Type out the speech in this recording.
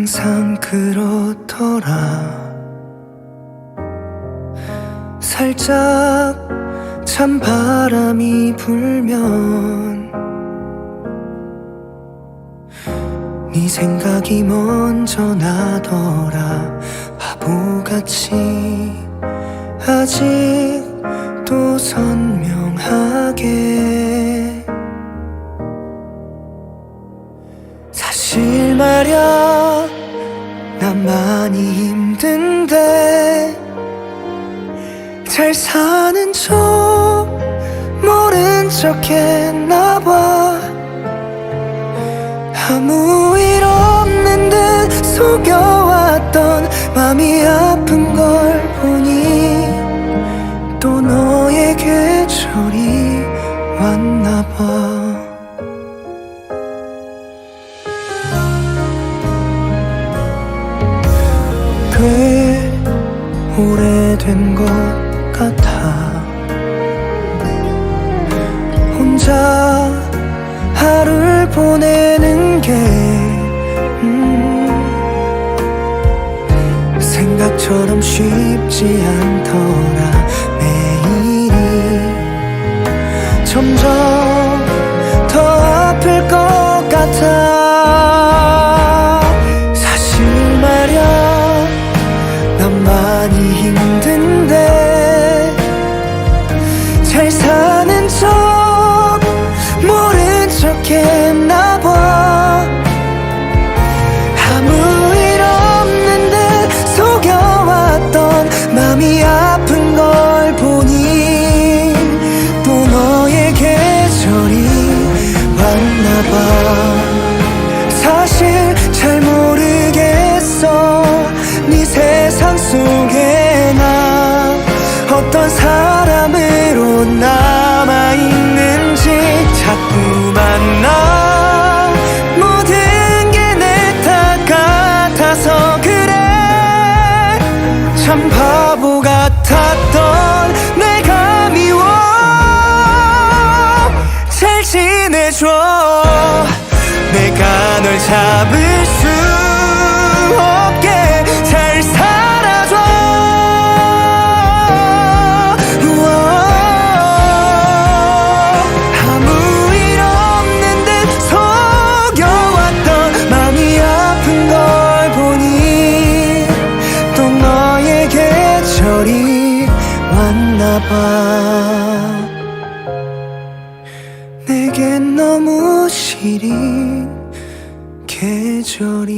난 항상 그렇더라. 살짝 찬 바람이 불면 네 생각이 먼저 나더라. 바보같이 아직도 선명하게 많이 힘든데 잘 사는 척 모른 척 했나 봐. 아무 일 없는 듯 속여왔던 맘이 아픈 걸 꽤 오래된 것 같아. 혼자 하루를 보내는 게 음, 생각처럼 쉽지 않더라. 매일이 점점 세상 속에 나 어떤 사람으로 남아있는지 자꾸만 나 모든 게 내 탓 같아서 그래. 참 바보 같았던 내가 미워. 잘 지내줘. 내가 널 잡을 왔나봐. 내겐 너무 시린 계절이